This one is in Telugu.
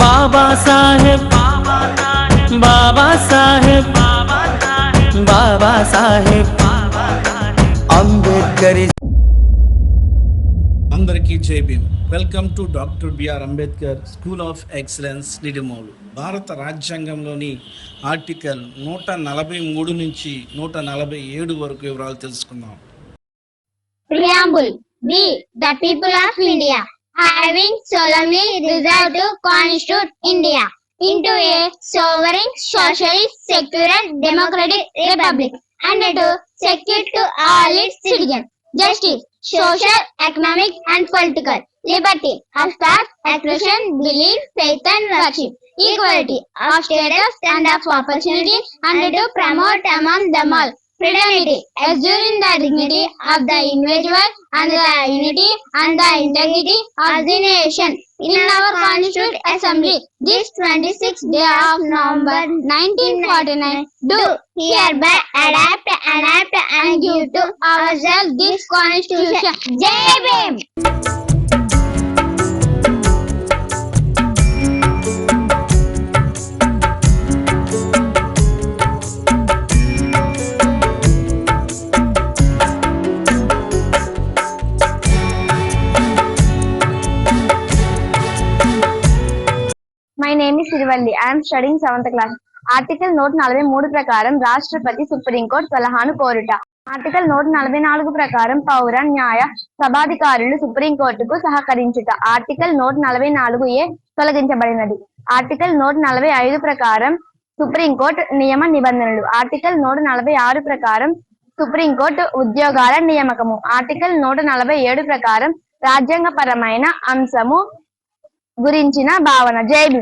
బాబా సాహెబ్ బాబా సాహెబ్ బాబా సాహెబ్ అంబేద్కర్ అందరికీ Jai Bhim. Welcome to doctor BR Ambedkar school of excellence Nidimolu భారత రాజ్యాంగంలోని ఆర్టికల్ నూట నలభై మూడు నుంచి నూట నలభై ఏడు వరకు వివరాలు తెలుసుకుందాం. Preamble. We, the people of India, having solemnly resolved to constitute India into a sovereign, socialist, secular, democratic republic and to secure to all its citizens justice, social, economic and political liberty of thought, expression, belief, faith and worship, equality of status and of opportunity and to promote among them all fraternity, assuring the dignity of the individual and the unity and the integrity of the nation. In our Constituent Assembly, this 26th day of November 1949, do hereby adapt, adapt and give to ourselves this Constitution. Jai my name is Sirivalli I'm studying seventh class article నూట నలభై మూడు ప్రకారం రాష్ట్రపతి సుప్రీంకోర్టు సలహాను కోరుట. ఆర్టికల్ నూట నలభై నాలుగు ప్రకారం పౌర న్యాయ సభాధికారులు సుప్రీంకోర్టుకు సహకరించుట. ఆర్టికల్ నూట నలభై నాలుగు ఏ తొలగించబడినది. ఆర్టికల్ నూట నలభై ఐదు ప్రకారం సుప్రీంకోర్టు నియమ నిబంధనలు. ఆర్టికల్ నూట నలభై ఆరు ప్రకారం సుప్రీంకోర్టు ఉద్యోగాల నియామకము. ఆర్టికల్ నూట నలభై ఏడు ప్రకారం రాజ్యాంగపరమైన అంశము గురించిన భావన. జైలు